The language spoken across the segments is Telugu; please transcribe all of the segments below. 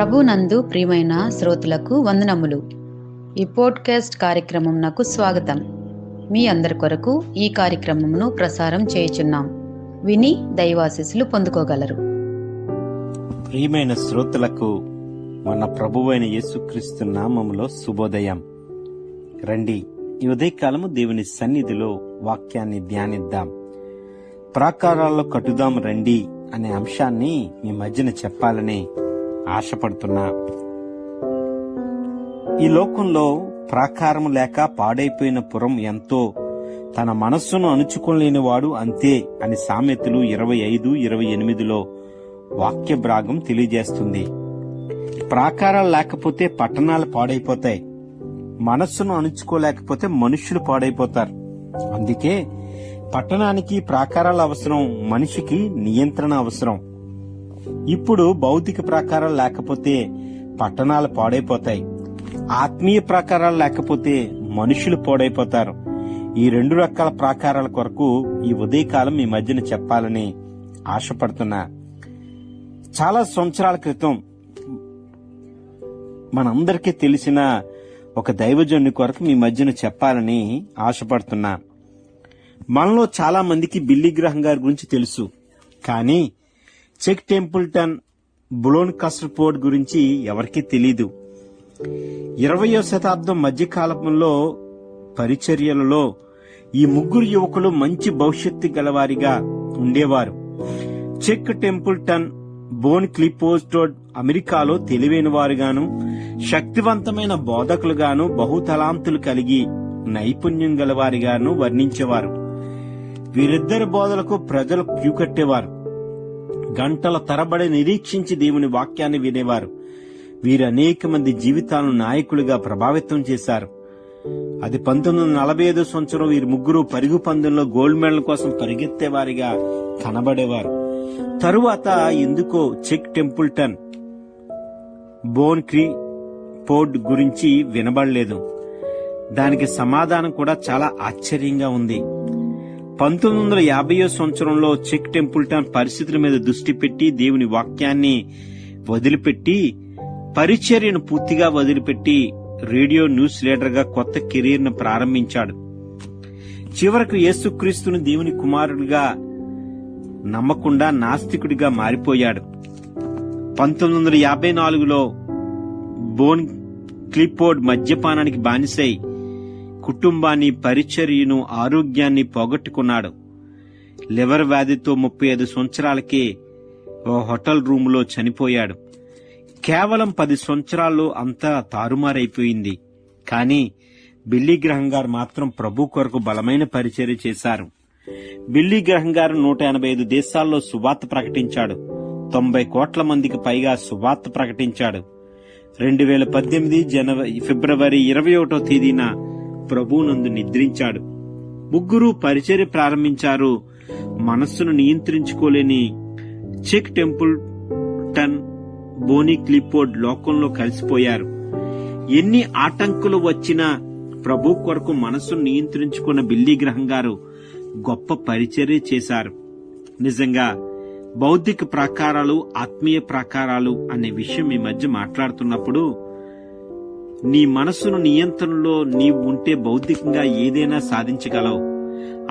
ప్రభునందు ప్రియమైన శ్రోతలకు వందనములు. ఈ పోడ్కాస్ట్ కార్యక్రమం నాకు స్వాగతం. మీ అందరి కొరకు ఈ కార్యక్రమమును ప్రసారం చేయుచున్నాం. విని దైవాశీస్సులు పొందుకోగలరు. ప్రియమైన శ్రోతలకు మన ప్రభువైన యేసుక్రీస్తు నామములో శుభోదయం. రండి ఈ ఉదయకాలము దేవుని సన్నిధిలో వాక్యాన్ని ధ్యానిద్దాం. ప్రాకారాల్లో కట్టుదాం రండి అనే అంశాన్ని మీ మధ్యన చెప్పాలని ఆశపడుతున్నా. ఈ లోకంలో ప్రాకారం లేక పాడైపోయిన పురం ఎంతో. తన మనస్సును అణుచుకోలేని వాడు అంతే అని సామెతలు ఇరవై ఐదు ఇరవై ఎనిమిదిలో వాక్య భాగం తెలియజేస్తుంది. ప్రాకారాలు లేకపోతే పట్టణాలు పాడైపోతాయి. మనస్సును అణుచుకోలేకపోతే మనుషులు పాడైపోతారు. అందుకే పట్టణానికి ప్రాకారాల అవసరం మనిషికి నియంత్రణ అవసరం. ఇప్పుడు భౌతిక ప్రాకారాలు లేకపోతే పట్టణాలు పాడైపోతాయి. ఆత్మీయ ప్రాకారాలు లేకపోతే మనుషులు పాడైపోతారు. ఈ రెండు రకాల ప్రాకారాల కొరకు ఈ ఉదయకాలం మీ మధ్యన చెప్పాలని ఆశపడుతున్నా. చాలా సంవత్సరాల క్రితం మనందరికీ తెలిసిన ఒక దైవజన్ని కొరకు మీ మధ్యన చెప్పాలని ఆశపడుతున్నా. మనలో చాలా మందికి బిల్లి గ్రహం గారి గురించి తెలుసు. కానీ చెక్ టెంపుల్టన్ బులోన్ కస్ట్రపోర్ట్ గురించి ఎవరికీ తెలీదు. ఇరవయో శతాబ్దం మధ్యకాలంలో పరిచర్యలలో ఈ ముగ్గురు యువకులు మంచి భవిష్యత్తు గలవారిగా ఉండేవారు. చెక్ టెంపుల్టన్ బోన్ క్లిపోస్టోడ్ అమెరికాలో తెలివైన వారుగాను శక్తివంతమైన బోధకులుగాను బహుతలాంతులు కలిగి నైపుణ్యం గలవారిగాను వర్ణించేవారు. వీరిద్దరి బోధలకు ప్రజలు క్యూ కట్టేవారు. గంటల తరబడి నిరీక్షించి దేవుని వాక్యాన్ని వినేవారు. వీరు అనేక మంది జీవితాలను నాయకులుగా ప్రభావితం చేశారు. అది పంతొమ్మిది వందల నలభై ఐదు సంవత్సరం వీరి ముగ్గురు పరుగు పందెంలో గోల్డ్ మెడల్ కోసం పరిగెత్తేవారిగా కనబడేవారు. తరువాత ఎందుకో చెక్ టెంపుల్టన్ బోన్ క్రీ పోర్డ్ గురించి వినబడలేదు. దానికి సమాధానం కూడా చాలా ఆశ్చర్యంగా ఉంది. పంతొమ్మిది వందల యాభైయో సంవత్సరంలో చెక్ టెంపుల్టన్ పరిస్థితుల మీద దృష్టి పెట్టి దేవుని వాక్యాన్ని వదిలిపెట్టి పరిచర్యను పూర్తిగా వదిలిపెట్టి రేడియో న్యూస్ లీడర్గా కొత్త కెరీర్ను ప్రారంభించాడు. చివరకు యేసుక్రీస్తును దేవుని కుమారుడిగా నమ్మకుండా నాస్తికుడిగా మారిపోయాడు. పంతొమ్మిది వందల యాభై నాలుగులో బోన్ క్లిపోర్డ్ మద్యపానానికి బానిసై కుటుంబాన్ని పరిచర్యను ఆరోగ్యాన్ని పోగొట్టుకున్నాడు. లివర్ వ్యాధితో ముప్పై ఐదు సంవత్సరాలకే ఓ హోటల్ రూములో చనిపోయాడు. కేవలం పది సంవత్సరాల్లో అంతా తారుమారైపోయింది. కానీ బిల్లీ గ్రహం గారు మాత్రం ప్రభు కొరకు బలమైన పరిచర్య చేశారు. బిల్లీ గ్రహం గారు నూట ఎనభై ఐదు దేశాల్లో సువార్త ప్రకటించాడు. తొంభై కోట్ల మందికి పైగా సువార్త ప్రకటించాడు. రెండు వేల పద్దెనిమిది జనవరి ఫిబ్రవరి ఇరవై ఒకటో తేదీన ప్రభునందు నిద్రించాడు. ముగ్గురు పరిచర్య ప్రారంభించారు. మనస్సును నియంత్రించుకోలేని చెక్ టెంపుల్ టన్ బోనీ క్లిపోర్డ్ లోకంలో కలిసిపోయారు. ఎన్ని ఆటంకులు వచ్చినా ప్రభు కొరకు మనస్సును నియంత్రించుకున్న బిల్లీ గ్రహం గారు గొప్ప పరిచర్య చేశారు. నిజంగా బౌద్ధిక ప్రాకారాలు ఆత్మీయ ప్రాకారాలు అనే విషయం ఈ మధ్య మాట్లాడుతున్నప్పుడు నీ మనస్సును నియంత్రణలో నీవు ఉంటే బౌద్ధికంగా ఏదైనా సాధించగలవు.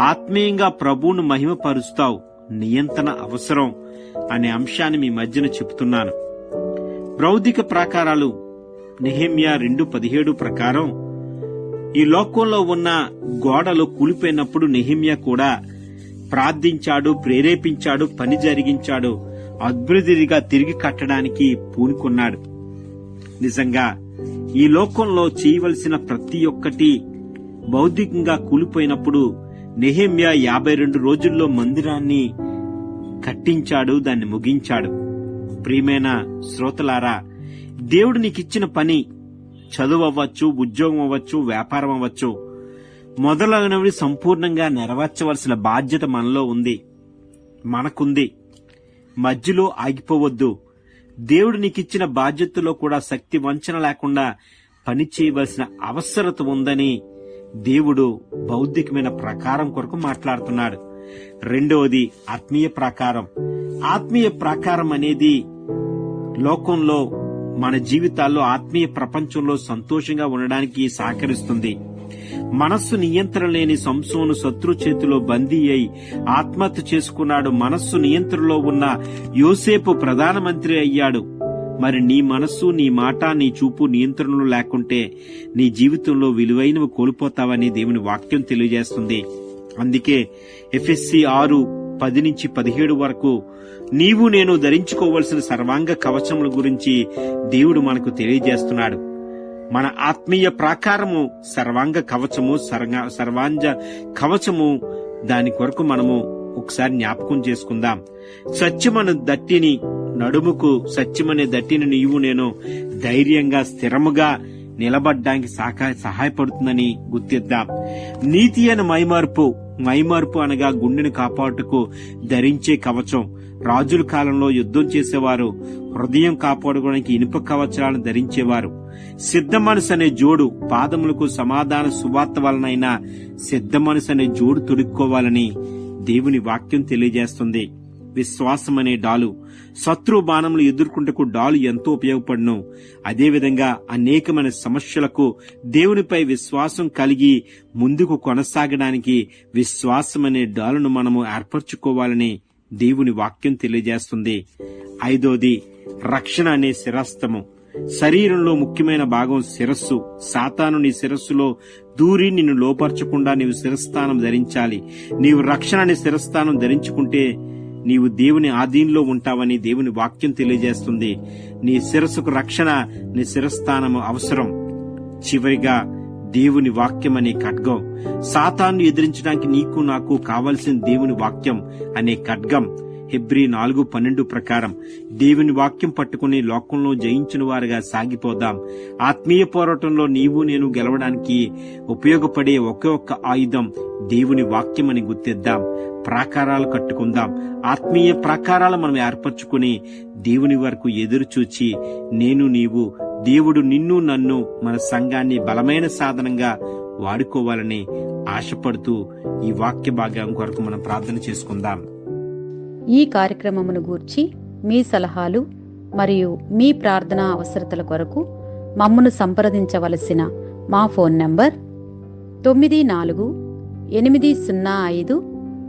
ఆత్మీయంగా ప్రభువును మహిమపరుస్తావు. నియంత్రణ అవసరం అనే అంశాన్ని మీ మధ్యన చెబుతున్నాను. భౌతిక ప్రాకారాలు నెహెమ్యా రెండు పదిహేడు ప్రకారం ఈ లోకంలో ఉన్న గోడలు కూలిపోయినప్పుడు నెహిమ్యా కూడా ప్రార్థించాడు ప్రేరేపించాడు పని జరిగించాడు అద్భుతిగా తిరిగి కట్టడానికి పూనుకున్నాడు. నిజంగా ఈ లోకంలో చేయవలసిన ప్రతి ఒక్కటి బౌద్ధికంగా కూలిపోయినప్పుడు నెహేమ్యా యాభై రెండు రోజుల్లో మందిరాన్ని కట్టించాడు దాన్ని ముగించాడు. ప్రియమైన శ్రోతలారా దేవుడు నీకిచ్చిన పని చదువు అవ్వచ్చు ఉద్యోగం అవ్వచ్చు వ్యాపారం అవ్వచ్చు. మొదలైనవి సంపూర్ణంగా నెరవేర్చవలసిన బాధ్యత మనలో ఉంది మనకుంది. మధ్యలో ఆగిపోవద్దు. దేవుడు నీకిచ్చిన బాధ్యతలో కూడా శక్తి వంచన లేకుండా పని చేయవలసిన అవసరత ఉందని దేవుడు బౌద్ధికమైన ప్రకారం కొరకు మాట్లాడుతున్నాడు. రెండవది ఆత్మీయ ప్రాకారం. ఆత్మీయ ప్రాకారం అనేది లోకంలో మన జీవితాల్లో ఆత్మీయ ప్రపంచంలో సంతోషంగా ఉండడానికి సహకరిస్తుంది. మనస్సు నియంత్రణ లేని సంసోను శత్రు చేతిలో బందీ అయి ఆత్మహత్య చేసుకున్నాడు. మనస్సు నియంత్రణలో ఉన్న యోసేపు ప్రధానమంత్రి అయ్యాడు. మరి నీ మనస్సు నీ మాట నీ చూపు నియంత్రణలో లేకుంటే నీ జీవితంలో విలువైనవి కోల్పోతావని దేవుని వాక్యం తెలియజేస్తుంది. అందుకే ఎఫ్ఎస్సి ఆరు పది నుంచి పదిహేడు వరకు నీవు నేను ధరించుకోవలసిన సర్వాంగ కవచముల గురించి దేవుడు మనకు తెలియజేస్తున్నాడు. మన ఆత్మీయ ప్రాకారము సర్వాంగ కవచము సర్గా సర్వాంజ కవచము దాని కొరకు మనము ఒకసారి జ్ఞాపకం చేసుకుందాం. సత్యమను దట్టిని నడుముకు సత్యమనే దట్టిని నీవు నేను ధైర్యంగా స్థిరముగా నిలబడ్డానికి సహాయపడుతుందని గుర్తిద్దాం. నీతి అని మైమార్పు మైమార్పు అనగా గుండెను కాపాడుటకు ధరించే కవచం. రాజుల కాలంలో యుద్ధం చేసేవారు హృదయం కాపాడుకోవడానికి ఇనుప కవచాలను ధరించేవారు. సిద్ధ మనసు అనే జోడు పాదములకు సమాధాన సువార్త వలనైనా సిద్ధ మనసు అనే జోడు తొడుక్కోవాలని దేవుని వాక్యం తెలియజేస్తుంది. విశ్వాసం అనే డాలు శత్రు బాణములు ఎదుర్కొంటకు డాలు ఎంతో ఉపయోగపడను. అదేవిధంగా అనేకమైన సమస్యలకు దేవునిపై విశ్వాసం కలిగి ముందుకు కొనసాగడానికి విశ్వాసం అనే డాలును మనము ఏర్పరచుకోవాలని దేవుని వాక్యం తెలియజేస్తుంది. ఐదోది రక్షణ అనే శిరస్తము. శరీరంలో ముఖ్యమైన భాగం శిరస్సు. సాతాను నీ శిరస్సులో దూరి నిన్ను లోపరచకుండా నీవు శిరస్థానం ధరించాలి. నీవు రక్షణ అనే శిరస్థానం ధరించుకుంటే నీవు దేవుని ఆధీనంలో ఉంటావని దేవుని వాక్యం తెలియజేస్తుంది. నీ శిరస్సుకు రక్షణ నీ శిరస్థానము అవసరం. చివరిగా దేవుని వాక్యం అనే ఖడ్గం. సాతాన్ని ఎదిరించడానికి నీకు నాకు కావలసిన దేవుని వాక్యం అనే ఖడ్గం. హెబ్రి నాలుగు పన్నెండు ప్రకారం దేవుని వాక్యం పట్టుకుని లోకంలో జయించిన వారుగా సాగిపోదాం. ఆత్మీయ పోరాటంలో నీవు నేను గెలవడానికి ఉపయోగపడే ఒకే ఒక్క ఆయుధం దేవుని వాక్యం అని గుర్తిద్దాం. ప్రాకారాలు కట్టుకుందాం. ఆత్మీయ ప్రాకారాలు మనం ఏర్పరచుకుని దేవుని వరకు ఎదురు చూచి నేను నీవు దేవుడు నిన్ను నన్ను మన సంఘాన్ని బలమైన సాధనంగా వాడుకోవాలని ఆశపడుతూ ఈ వాక్య భాగం కొరకు మనం ప్రార్థన చేసుకుందాం. ఈ కార్యక్రమమును గూర్చి మీ సలహాలు మరియు మీ ప్రార్థనా అవసరతల కొరకు మమ్మను సంప్రదించవలసిన మా ఫోన్ నంబర్ తొమ్మిది నాలుగు ఎనిమిది సున్నా ఐదు